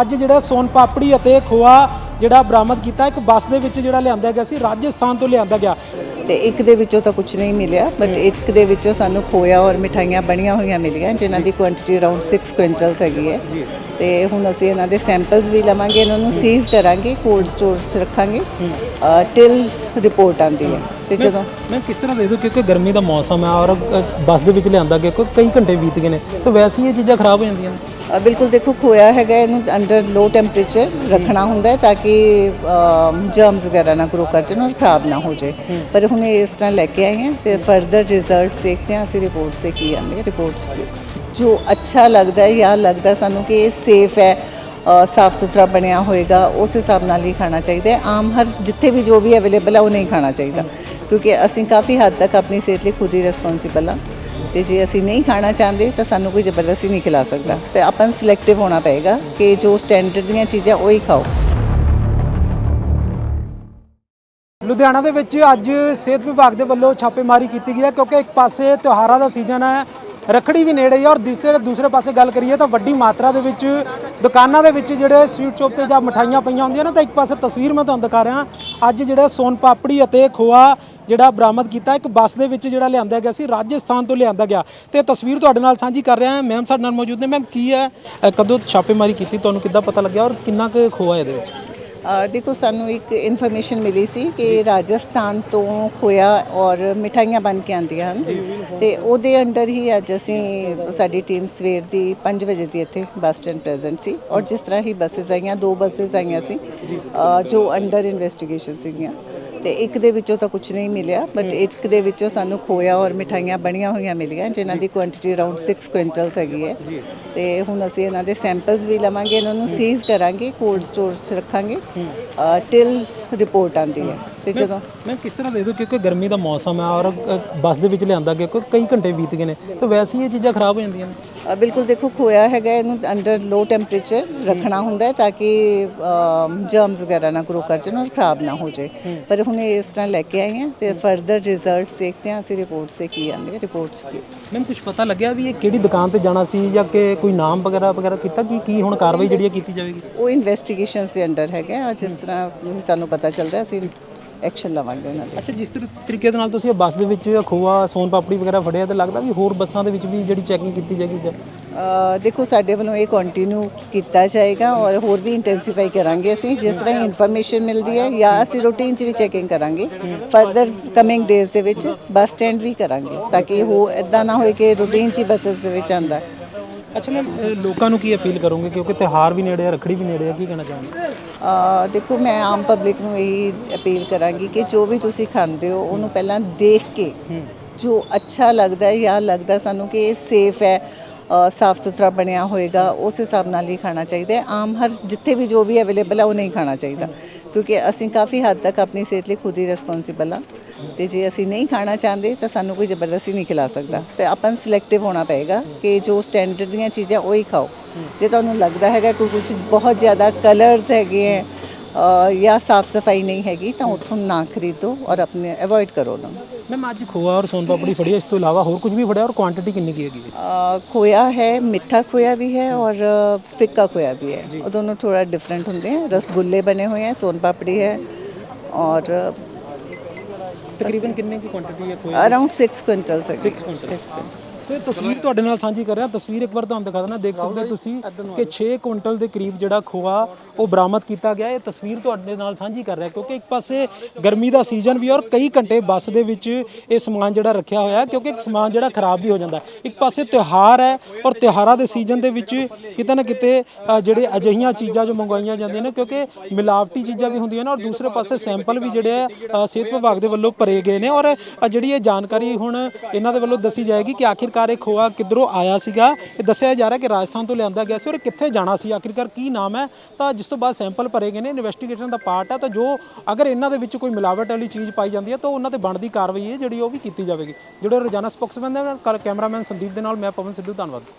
ਅੱਜ ਜਿਹੜਾ ਸੋਨ ਪਾਪੜੀ ਅਤੇ ਖੋਆ ਜਿਹੜਾ ਬਰਾਮਦ ਕੀਤਾ ਇੱਕ ਬੱਸ ਦੇ ਵਿੱਚ ਜਿਹੜਾ ਲਿਆਂਦਾ ਗਿਆ ਸੀ ਰਾਜਸਥਾਨ ਤੋਂ ਲਿਆਂਦਾ ਗਿਆ। ਤੇ ਇੱਕ ਦੇ ਵਿੱਚੋਂ ਤਾਂ ਕੁਝ ਨਹੀਂ ਮਿਲਿਆ ਬਟ ਇੱਕ ਦੇ ਵਿੱਚੋਂ ਸਾਨੂੰ ਖੋਇਆ ਔਰ ਮਿਠਾਈਆਂ ਬਣੀਆਂ ਹੋਈਆਂ ਮਿਲੀਆਂ ਜਿਨ੍ਹਾਂ ਦੀ ਕੁਆਂਟੀਟੀ ਅਰਾਊਂਡ 6 ਕੁਇੰਟਲਸ ਹੈਗੀ ਹੈ। ਤੇ ਹੁਣ ਅਸੀਂ ਇਹਨਾਂ ਦੇ ਸੈਂਪਲਸ ਵੀ ਲਵਾਂਗੇ ਇਹਨਾਂ ਨੂੰ ਸੀਜ਼ ਕਰਾਂਗੇ ਕੋਲਡ ਸਟੋਰ 'ਚ ਰੱਖਾਂਗੇ ਟਿਲ ਰਿਪੋਰਟ ਆਂਦੀ ਹੈ। ਤੇ ਜਦੋਂ ਮੈਂ ਕਿਸ ਤਰ੍ਹਾਂ ਦੇ ਦੂੰ ਕਿਉਂਕਿ ਗਰਮੀ ਦਾ ਮੌਸਮ ਹੈ ਔਰ ਬੱਸ ਦੇ ਵਿੱਚ ਲਿਆਂਦਾ ਗਿਆ ਕੋਈ ਕਈ ਘੰਟੇ ਬੀਤ ਗਏ ਨੇ। ਤਾਂ ਵੈਸੇ ਹੀ ਇਹ ਚੀਜ਼ਾਂ ਖਰਾਬ ਹੋ ਜਾਂਦੀਆਂ ਨੇ। ਬਿਲਕੁਲ ਦੇਖੋ ਖੋਇਆ ਹੈਗਾ ਇਹਨੂੰ ਅੰਡਰ ਲੋ ਟੈਂਪਰੇਚਰ ਰੱਖਣਾ ਹੁੰਦਾ ਹੈ ਤਾਂ ਕਿ ਜਰਮਸ ਵਗੈਰਾ ਨਾ ਗਰੋ ਕਰ ਜਾਣ ਔਰ ਖਰਾਬ ਨਾ ਹੋ ਜਾਏ। ਪਰ ਹੁਣ ਇਹ ਇਸ ਤਰ੍ਹਾਂ ਲੈ ਕੇ ਆਏ ਹਾਂ ਤੇ ਫਰਦਰ ਰਿਜ਼ਲਟਸ ਦੇਖਦੇ ਹਾਂ ਅਸੀਂ ਰਿਪੋਰਟ ਸੇ ਕੀ ਆਉਂਦੇ ਰਿਪੋਰਟਸ ਜੋ ਅੱਛਾ ਲੱਗਦਾ ਹੈ ਜਾਂ ਲੱਗਦਾ ਸਾਨੂੰ ਕਿ ਇਹ ਸੇਫ ਹੈ ਸਾਫ਼ ਸੁਥਰਾ ਬਣਿਆ ਹੋਏਗਾ ਉਸ ਹਿਸਾਬ ਨਾਲ ਹੀ ਖਾਣਾ ਚਾਹੀਦਾ ਹੈ। ਆਮ ਹਰ ਜਿੱਥੇ ਵੀ ਜੋ ਵੀ ਅਵੇਲੇਬਲ ਹੈ ਉਹ ਨਹੀਂ ਖਾਣਾ ਚਾਹੀਦਾ। ਕਿਉਂਕਿ ਅਸੀਂ ਕਾਫੀ ਹੱਦ ਤੱਕ ਆਪਣੀ ਸਿਹਤ ਲਈ ਖੁਦ ਹੀ ਰਿਸਪੌਂਸਿਬਲ ਹਾਂ। ਤੇ ਜੇ ਅਸੀਂ ਨਹੀਂ ਖਾਣਾ ਚਾਹੁੰਦੇ ਤਾਂ ਸਾਨੂੰ ਕੋਈ ਜ਼ਬਰਦਸਤੀ ਨਹੀਂ ਖਿਲਾ ਸਕਦਾ। ਤੇ ਆਪਾਂ ਨੂੰ ਸਿਲੈਕਟਿਵ ਹੋਣਾ ਪਏਗਾ ਕਿ ਜੋ ਸਟੈਂਡਰਡ ਦੀਆਂ ਚੀਜ਼ਾਂ ਉਹ ਹੀ ਖਾਓ। ਲੁਧਿਆਣਾ ਦੇ ਵਿੱਚ ਅੱਜ ਸਿਹਤ ਵਿਭਾਗ ਦੇ ਵੱਲੋਂ ਛਾਪੇਮਾਰੀ ਕੀਤੀ ਗਈ ਹੈ ਕਿਉਂਕਿ ਇੱਕ ਪਾਸੇ ਤਿਉਹਾਰਾਂ ਦਾ ਸੀਜ਼ਨ ਹੈ, ਰੱਖੜੀ ਵੀ ਨੇੜੇ ਹੈ ਔਰ ਦੂਸਰੇ ਦੂਸਰੇ ਪਾਸੇ ਗੱਲ ਕਰੀਏ ਤਾਂ ਵੱਡੀ ਮਾਤਰਾ ਦੇ ਵਿੱਚ ਦੁਕਾਨਾਂ ਦੇ ਵਿੱਚ ਜਿਹੜੇ ਸਵੀਟ ਸ਼ੋਪ ਤੇ ਜਾਂ ਮਠਾਈਆਂ ਪਈਆਂ ਹੁੰਦੀਆਂ ਨੇ ਤਾਂ ਇੱਕ ਪਾਸੇ ਤਸਵੀਰ ਮੈਂ ਤੁਹਾਨੂੰ ਦਿਖਾ ਰਿਹਾ। ਅੱਜ ਜਿਹੜਾ ਸੋਨ ਪਾਪੜੀ ਅਤੇ ਖੋਆ ਜਿਹੜਾ ਬਰਾਮਦ ਕੀਤਾ ਇੱਕ ਬੱਸ ਦੇ ਵਿੱਚ ਜਿਹੜਾ ਲਿਆਂਦਾ ਗਿਆ ਸੀ ਰਾਜਸਥਾਨ ਤੋਂ ਲਿਆਂਦਾ ਗਿਆ। ਤੇ ਤਸਵੀਰ ਤੁਹਾਡੇ ਨਾਲ ਸਾਂਝੀ ਕਰ ਰਿਹਾ ਹਾਂ। ਮੈਮ ਸਾਡੇ ਨਾਲ ਮੌਜੂਦ ਨੇ। ਮੈਮ ਕੀ ਹੈ? ਕਦੋਂ ਛਾਪੇਮਾਰੀ ਕੀਤੀ? ਤੁਹਾਨੂੰ ਕਿੱਦਾਂ ਪਤਾ ਲੱਗਿਆ ਔਰ ਕਿੰਨਾ ਕੁ ਖੋਆ ਇਹਦੇ ਵਿੱਚ? ਦੇਖੋ ਸਾਨੂੰ ਇੱਕ ਇਨਫੋਰਮੇਸ਼ਨ ਮਿਲੀ ਸੀ ਕਿ ਰਾਜਸਥਾਨ ਤੋਂ ਖੋਇਆ ਔਰ ਮਿਠਾਈਆਂ ਬਣ ਕੇ ਆਉਂਦੀਆਂ ਹਨ। ਤੇ ਉਹਦੇ ਅੰਡਰ ਹੀ ਅੱਜ ਅਸੀਂ ਸਾਡੀ ਟੀਮ ਸਵੇਰ ਦੀ 5 ਵਜੇ ਦੀ ਇੱਥੇ ਬੱਸ ਸਟੈਂਡ ਪ੍ਰੈਜ਼ੈਂਟ ਸੀ ਔਰ ਜਿਸ ਤਰ੍ਹਾਂ ਹੀ ਬੱਸਸ ਆਈਆਂ ਦੋ ਬੱਸਸ ਆਈਆਂ ਸੀ ਜੋ। ਅੰਡਰ ਇਨਵੈਸਟੀਗੇਸ਼ਨ ਸੀਗੀਆਂ। ਤੇ ਇੱਕ ਦੇ ਵਿੱਚੋਂ ਤਾਂ ਕੁਝ ਨਹੀਂ ਮਿਲਿਆ ਬਟ ਇੱਕ ਦੇ ਵਿੱਚੋਂ ਸਾਨੂੰ ਖੋਇਆ ਔਰ ਮਿਠਾਈਆਂ ਬਣੀਆਂ ਹੋਈਆਂ ਮਿਲੀਆਂ ਜਿਨ੍ਹਾਂ ਦੀ ਕੁਆਂਟੀਟੀ ਅਰਾਊਂਡ 6 ਕੁਇੰਟਲਸ ਹੈਗੀ ਹੈ। ਤੇ ਹੁਣ ਅਸੀਂ ਇਹਨਾਂ ਦੇ ਸੈਂਪਲਸ ਵੀ ਲਵਾਂਗੇ ਇਹਨਾਂ ਨੂੰ ਸੀਜ਼ ਕਰਾਂਗੇ ਕੋਲਡ ਸਟੋਰ 'ਚ ਰੱਖਾਂਗੇ ਟਿਲ ਰਿਪੋਰਟ ਆਂਦੀ ਹੈ। ਤੇ ਜਦੋਂ ਮੈਂ ਕਿਸ ਤਰ੍ਹਾਂ ਦੇ ਦੂੰ ਕਿਉਂਕਿ ਗਰਮੀ ਦਾ ਮੌਸਮ ਹੈ ਔਰ ਬੱਸ ਦੇ ਵਿੱਚ ਲਿਆਂਦਾ ਗਿਆ ਕੋਈ ਕਈ ਘੰਟੇ ਬੀਤ ਗਏ ਨੇ ਤਾਂ ਵੈਸੇ ਹੀ ਇਹ ਚੀਜ਼ਾਂ ਖਰਾਬ ਹੋ ਜਾਂਦੀਆਂ ਨੇ। ਅ, ਬਿਲਕੁਲ ਦੇਖੋ ਖੋਇਆ ਹੈਗਾ ਇਹਨੂੰ ਅੰਡਰ ਲੋ ਟੈਂਪਰੇਚਰ ਰੱਖਣਾ ਹੁੰਦਾ ਹੈ ਤਾਂ ਕਿ ਜਰਮਸ ਵਗੈਰਾ ਨਾ ਗਰੋ ਕਰ ਜਾਣ ਔਰ ਖਰਾਬ ਨਾ ਹੋ ਜਾਏ। ਪਰ ਹੁਣ ਇਹ ਇਸ ਤਰ੍ਹਾਂ ਲੈ ਕੇ ਆਏ ਹਾਂ ਤੇ ਫਰਦਰ ਰਿਜ਼ਲਟਸ ਦੇਖਦੇ ਹਾਂ ਅਸੀਂ ਰਿਪੋਰਟ ਸੇ ਕੀ ਆਉਂਦੇ ਰਿਪੋਰਟਸ ਕੀ। ਮੈਨੂੰ ਕੁਝ ਪਤਾ ਲੱਗਿਆ ਵੀ ਇਹ ਕਿਹੜੀ ਦੁਕਾਨ ਤੇ ਜਾਣਾ ਸੀ ਜਾਂ ਕਿ ਕੋਈ ਨਾਮ ਵਗੈਰਾ ਵਗੈਰਾ ਕੀਤਾ ਕੀ ਕੀ ਹੁਣ ਕਾਰਵਾਈ ਜਿਹੜੀ ਹੈ ਕੀਤੀ ਜਾਵੇਗੀ? ਉਹ ਇਨਵੈਸਟੀਗੇਸ਼ਨਸ ਦੇ ਅੰਡਰ ਹੈਗਾ ਔਰ ਜਿਸ ਤਰ੍ਹਾਂ ਸਾਨੂੰ ਪਤਾ ਚੱਲਦਾ ਅਸੀਂ ਐਕਸ਼ਨ ਲਵਾਂਗੇ ਉਹਨਾਂ ਤੇ ਅੱਛਾ ਜਿਸ ਤਰੀ- ਤਰੀਕੇ ਦੇ ਨਾਲ ਤੁਸੀਂ ਇਹ ਬੱਸ ਦੇ ਵਿੱਚ ਖੋਆ ਸੋਨ ਪਾਪੜੀ ਵਗੈਰਾ ਫੜਿਆ ਤੇ ਲੱਗਦਾ ਵੀ ਹੋਰ ਬੱਸਾਂ ਦੇ ਵਿੱਚ ਵੀ ਜਿਹੜੀ ਚੈਕਿੰਗ ਕੀਤੀ ਜਾਏਗੀ ਜਾਂ? ਅ, ਦੇਖੋ ਸਾਡੇ ਵੱਲੋਂ ਇਹ ਕੰਟੀਨਿਊ ਕੀਤਾ ਜਾਏਗਾ ਔਰ ਹੋਰ ਵੀ ਇੰਟੈਂਸੀਫਾਈ ਕਰਾਂਗੇ ਅਸੀਂ। ਜਿਸ ਤਰ੍ਹਾਂ ਇਨਫੋਰਮੇਸ਼ਨ ਮਿਲਦੀ ਹੈ ਜਾਂ ਅਸੀਂ ਰੂਟੀਨ 'ਚ ਵੀ ਚੈਕਿੰਗ ਕਰਾਂਗੇ। ਫਰਦਰ ਕਮਿੰਗ ਡੇਜ਼ ਦੇ ਵਿੱਚ ਬੱਸ ਸਟੈਂਡ ਵੀ ਕਰਾਂਗੇ ਤਾਂ ਕਿ ਉਹ ਇਦਾਂ ਨਾ ਹੋਏ ਕਿ ਰੂਟੀਨ 'ਚ ਹੀ ਬੱਸਸ ਦੇ ਵਿੱਚ ਆਂਦਾ ਹੈ ਅੱਛਾ ਮੈਂ ਲੋਕਾਂ ਨੂੰ ਕੀ ਅਪੀਲ ਕਰੋਗੇ? ਕਿਉਂਕਿ ਤਿਉਹਾਰ ਵੀ ਨੇੜੇ ਆ ਰੱਖੜੀ ਵੀ ਨੇੜੇ ਆ ਕੀ ਕਹਿਣਾ ਚਾਹੁੰਦੇ ਦੇਖੋ ਮੈਂ ਆਮ ਪਬਲਿਕ ਨੂੰ ਇਹੀ ਅਪੀਲ ਕਰਾਂਗੀ ਕਿ ਜੋ ਵੀ ਤੁਸੀਂ ਖਾਂਦੇ ਹੋ ਉਹਨੂੰ ਪਹਿਲਾਂ ਦੇਖ ਕੇ ਜੋ ਅੱਛਾ ਲੱਗਦਾ ਹੈ ਜਾਂ ਲੱਗਦਾ ਸਾਨੂੰ ਕਿ ਇਹ ਸੇਫ ਹੈ ਸਾਫ਼ ਸੁਥਰਾ ਬਣਿਆ ਹੋਏਗਾ ਉਸ ਹਿਸਾਬ ਨਾਲ ਹੀ ਖਾਣਾ ਚਾਹੀਦਾ ਹੈ। ਆਮ ਹਰ ਜਿੱਥੇ ਵੀ ਜੋ ਵੀ ਅਵੇਲੇਬਲ ਹੈ ਉਹ ਨਹੀਂ ਖਾਣਾ ਚਾਹੀਦਾ। ਕਿਉਂਕਿ ਅਸੀਂ ਕਾਫੀ ਹੱਦ ਤੱਕ ਆਪਣੀ ਸਿਹਤ ਲਈ ਖੁਦ ਹੀ ਰਿਸਪੌਂਸਿਬਲ ਹਾਂ। ਤੇ ਜੇ ਅਸੀਂ ਨਹੀਂ ਖਾਣਾ ਚਾਹੁੰਦੇ ਤਾਂ ਸਾਨੂੰ ਕੋਈ ਜ਼ਬਰਦਸਤੀ ਨਹੀਂ ਖਿਲਾ ਸਕਦਾ। ਤੇ ਆਪਾਂ ਸਿਲੈਕਟਿਵ ਹੋਣਾ ਪਏਗਾ ਕਿ ਜੋ ਸਟੈਂਡਰਡ ਦੀਆਂ ਚੀਜ਼ਾਂ ਉਹ ਹੀ ਖਾਓ। ਜੇ ਤੁਹਾਨੂੰ ਲੱਗਦਾ ਹੈਗਾ ਕੋਈ ਕੁਝ ਬਹੁਤ ਜ਼ਿਆਦਾ ਕਲਰਸ ਹੈਗੇ ਹੈ ਜਾਂ ਸਾਫ਼ ਸਫ਼ਾਈ ਨਹੀਂ ਹੈਗੀ ਤਾਂ ਉਥੋਂ ਨਾ ਖਰੀਦੋ ਔਰ ਆਪਣੇ ਅਵੋਇਡ ਕਰੋ ਨਾ। ਮੈਮ ਅੱਜ ਖੋਆ ਔਰ ਸੋਨ ਪਾਪੜੀ ਫੜੀ ਇਸ ਤੋਂ ਇਲਾਵਾ ਹੋਰ ਕੁਝ ਵੀ ਫੜਿਆ ਔਰ ਕੁਆਂਟੀਟੀ ਕਿੰਨੀ ਕੀ ਹੈਗੀ ਖੋਇਆ ਹੈ ਮਿੱਠਾ ਖੋਇਆ ਵੀ ਹੈ ਔਰ ਫਿੱਕਾ ਖੋਇਆ ਵੀ ਹੈ। ਉਹ ਦੋਨੋਂ ਥੋੜਾ ਡਿਫਰੈਂਟ ਹੁੰਦੇ ਹੈ। ਰਸਗੁੱਲੇ ਬਣੇ ਹੋਏ ਹੈ ਸੋਨ ਪਾਪੜੀ ਹੈ ਔਰ ਤਕਰੀਬਨ ਕਿੰਨੇ ਦੀ ਕੁਆਂਟੀਟੀ ਹੈ ਕੋਈ? Around 6 quintal sir 6 quintal so ਇਹ ਤਸਵੀਰ ਤੁਹਾਡੇ ਨਾਲ ਸਾਂਝੀ ਕਰ ਰਿਹਾ ਤਸਵੀਰ ਇੱਕ ਵਾਰ ਤੁਹਾਨੂੰ ਦਿਖਾ ਦਿੰਦਾ ਦੇਖ ਸਕਦੇ ਹੋ ਤੁਸੀਂ ਕਿ 6 ਕੁਇੰਟਲ ਦੇ ਕਰੀਬ ਜਿਹੜਾ ਖੋਆ ਉਹ ਬਰਾਮਦ ਕੀਤਾ ਗਿਆ। ਇਹ ਤਸਵੀਰ ਤੁਹਾਡੇ ਨਾਲ ਸਾਂਝੀ ਕਰ ਰਿਹਾ ਕਿਉਂਕਿ ਇੱਕ ਪਾਸੇ ਗਰਮੀ ਦਾ ਸੀਜ਼ਨ ਵੀ ਔਰ ਕਈ ਘੰਟੇ ਬੱਸ ਦੇ ਵਿੱਚ ਇਹ ਸਮਾਨ ਜਿਹੜਾ ਰੱਖਿਆ ਹੋਇਆ ਕਿਉਂਕਿ ਸਮਾਨ ਜਿਹੜਾ ਖਰਾਬ ਵੀ ਹੋ ਜਾਂਦਾ ਇੱਕ ਪਾਸੇ ਤਿਉਹਾਰ ਹੈ ਔਰ ਤਿਉਹਾਰਾਂ ਦੇ ਸੀਜ਼ਨ ਦੇ ਵਿੱਚ ਕਿਤੇ ਨਾ ਕਿਤੇ ਜਿਹੜੇ ਅਜਿਹੀਆਂ ਚੀਜ਼ਾਂ ਜੋ ਮੰਗਵਾਈਆਂ ਜਾਂਦੀਆਂ ਨੇ ਕਿਉਂਕਿ ਮਿਲਾਵਟੀ ਚੀਜ਼ਾਂ ਵੀ ਹੁੰਦੀਆਂ ਨੇ ਔਰ ਦੂਸਰੇ ਪਾਸੇ ਸੈਂਪਲ ਵੀ ਜਿਹੜੇ ਆ ਸਿਹਤ ਵਿਭਾਗ ਦੇ ਵੱਲੋਂ ਭਰੇ ਗਏ ਨੇ ਔਰ ਜਿਹੜੀ ਇਹ ਜਾਣਕਾਰੀ ਹੁਣ ਇਹਨਾਂ ਦੇ ਵੱਲੋਂ ਦੱਸੀ ਜਾਏਗੀ ਕਿ ਆਖਿਰ ਆਖਿਰਕਾਰ ਇਹ ਖੋਆ ਕਿੱਧਰੋਂ ਆਇਆ ਸੀਗਾ, ਇਹ ਦੱਸਿਆ ਜਾ ਰਿਹਾ ਕਿ ਰਾਜਸਥਾਨ ਤੋਂ ਲਿਆਂਦਾ ਗਿਆ ਸੀ ਔਰ ਇਹ ਕਿੱਥੇ ਜਾਣਾ ਸੀ? ਆਖਿਰਕਾਰ ਕੀ ਨਾਮ ਹੈ? ਤਾਂ ਜਿਸ ਤੋਂ ਬਾਅਦ ਸੈਂਪਲ ਭਰੇ ਗਏ ਨੇ ਇਨਵੈਸਟੀਗੇਸ਼ਨ ਦਾ ਪਾਰਟ ਹੈ, ਤਾਂ ਜੋ ਅਗਰ ਇਹਨਾਂ ਦੇ ਵਿੱਚ ਕੋਈ ਮਿਲਾਵਟ ਵਾਲੀ ਚੀਜ਼ ਪਾਈ ਜਾਂਦੀ ਹੈ, ਤਾਂ ਉਹਨਾਂ ਤੇ ਬਣਦੀ ਕਾਰਵਾਈ ਹੈ ਜਿਹੜੀ ਉਹ ਵੀ ਕੀਤੀ ਜਾਵੇਗੀ। ਜਿਹੜੇ ਰੋਜ਼ਾਨਾ ਸਪੋਕਸਮੈਨ ਦੇ ਨਾਲ ਕੈਮਰਾਮੈਨ ਸੰਦੀਪ ਦੇ ਨਾਲ, ਮੈਂ ਪਵਨ ਸਿੱਧੂ, ਧੰਨਵਾਦ।